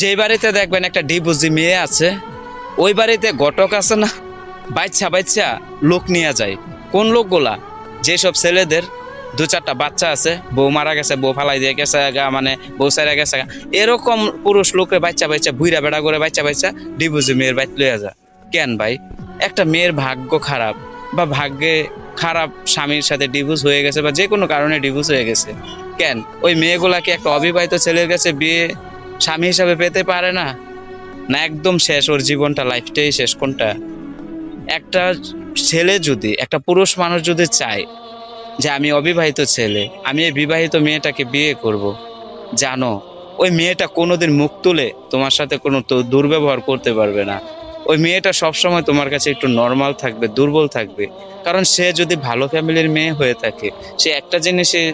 যে বাড়িতে দেখবেন একটা ডিবুজি মেয়ে আছে, ওই বাড়িতে ঘটক আছে না বাচ্চা বাচ্চা লোক নিয়ে যায়। কোন লোকগুলা? যেসব ছেলেদের দু চারটা বাচ্চা আছে, বউ মারা গেছে, বউ ফালাই দিয়ে গেছে গা মানে বউ সারা গেছে গা। এরকম পুরুষ লোকের বাচ্চা বাচ্চা বুইরা বেড়া করে বাচ্চা বাচ্চা ডিবুজি মেয়ের বাইত লইয়া যা কেন ভাই? একটা মেয়ের ভাগ্য খারাপ বা ভাগ্যে খারাপ স্বামীর সাথে ডিভোর্স হয়ে গেছে বা যে কোনো কারণে ডিভোর্স হয়ে গেছে। কেন? ওই মেয়েগুলাকে একটা অবিবাহিত ছেলের কাছে বিয়ে স্বামী হিসাবে পেতে পারে না। না, একদম শেষ, ওর জীবনটা লাইফটাই শেষ। কোনটা? একটা ছেলে যদি, একটা পুরুষ মানুষ যদি চায় যে আমি অবিবাহিত ছেলে, আমি এই বিবাহিত মেয়েটাকে বিয়ে করব, জানো, ওই মেয়েটা কোনোদিন মুখ তুলে তোমার সাথে কোনো দুর্ব্যবহার করতে পারবে না। ওই মেয়েটা সবসময় তোমার কাছে একটু নর্মাল থাকবে, দুর্বল থাকবে। কারণ সে যদি ভালো ফ্যামিলির মেয়ে হয়ে থাকে, সে একটা জিনিসে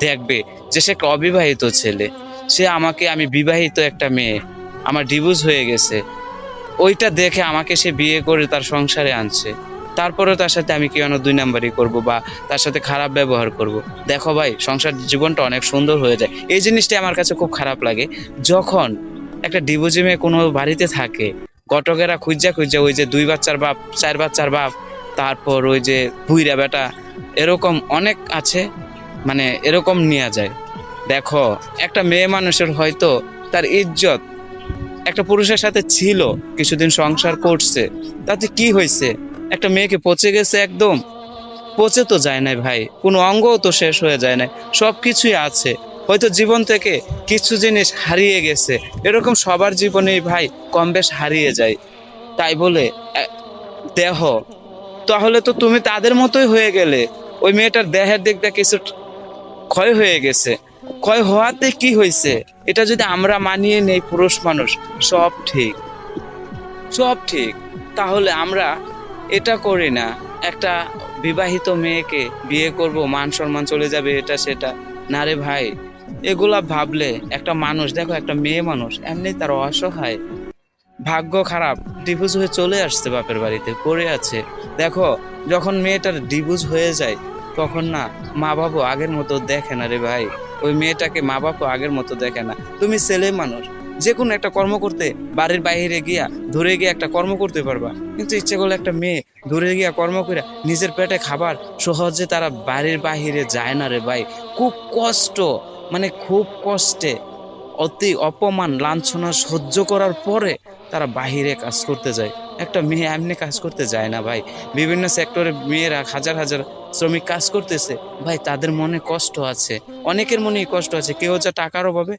দেখবে যে সে অবিবাহিত ছেলে। সে আমাকে, আমি বিবাহিত একটা মেয়ে। আমার ডিভোর্স হয়ে গেছে। ওইটা দেখে আমাকে সে বিয়ে করে তার সংসারে আনছে। তারপরেও তার সাথে আমি কেন দুই নাম্বারই করব বা তার সাথে খারাপ ব্যবহার করব? দেখো ভাই, সংসার জীবনটা অনেক সুন্দর হয়ে যায়। এই জিনিসটা আমার কাছে খুব খারাপ লাগে। যখন একটা ডিভোর্সি মেয়ে কোনো বাড়িতে থাকে, ঘটকেরা খুঁজা খুঁজা ওই যে দুই বাচ্চার বাপ, চার বাচ্চার বাপ, তারপর ওই যে বুইরা বেটা, এরকম অনেক আছে মানে এরকম নেওয়া যায়। দেখো, একটা মেয়ে মানুষের হয়তো তার ইজ্জত একটা পুরুষের সাথে ছিল, কিছুদিন সংসার করছে। তাতে কি হয়েছে? একটা মেয়েকে পচে গেছে একদম? পচে তো যায় নাই ভাই, কোনো অঙ্গও তো শেষ হয়ে যায় নাই সব কিছুই আছে। হয়তো জীবন থেকে কিছু জিনিস হারিয়ে গেছে, এরকম সবার জীবনেই ভাই কম বেশ হারিয়ে যায়। তাই বলে দেহ, তাহলে তো তুমি তাদের মতোই হয়ে গেলে। ওই মেয়েটার দেহের দিকটা কিছু ক্ষয় হয়ে গেছে। ক্ষয় হওয়াতে কি হয়েছে? এটা যদি আমরা মানিয়ে নেই পুরুষ মানুষ, সব ঠিক। সব ঠিক। তাহলে আমরা এটা করি না। একটা বিবাহিত মেয়েকে বিয়ে করব, মান সম্মান চলে যাবে এটা সেটা। না রে ভাই, এগুলা ভাবলে একটা মানুষ, দেখো একটা মেয়ে মানুষ, এমনি তার অসহায়। ভাগ্য খারাপ ডিভোর্স হয়ে চলে আসছে বাপের বাড়িতে, পড়ে আছে। দেখো, যখন মেয়েটার ডিভোর্স হয়ে যায় তখন না মা বাবা আগের মতো দেখে না রে ভাই। ওই মেয়েটাকে মা বাবা আগের মতো দেখে না। তুমি ছেলে মানুষ, যে কোনো একটা কর্ম করতে, বাড়ির বাইরে গিয়া, ধরে গিয়ে একটা কর্ম করতে পারবা। কিন্তু ইচ্ছে করলে একটা মেয়ে ধরে গিয়া কর্ম করে নিজের পেটে খাবার সহজে তারা বাড়ির বাইরে যায় না রে ভাই। খুব কষ্ট মানে খুব কষ্টে, অতি অপমান, লাঞ্ছনা সহ্য করার পরে তারা বাহিরে কাজ করতে যায়। একটা মেয়ে এমনি কাজ করতে যায় না ভাই। বিভিন্ন সেক্টরে মেয়েরা হাজার হাজার শ্রমিক কাজ করতেছে। ভাই, তাদের মনে কষ্ট আছে। অনেকের মনেই কষ্ট আছে। কেউ যা টাকার অভাবে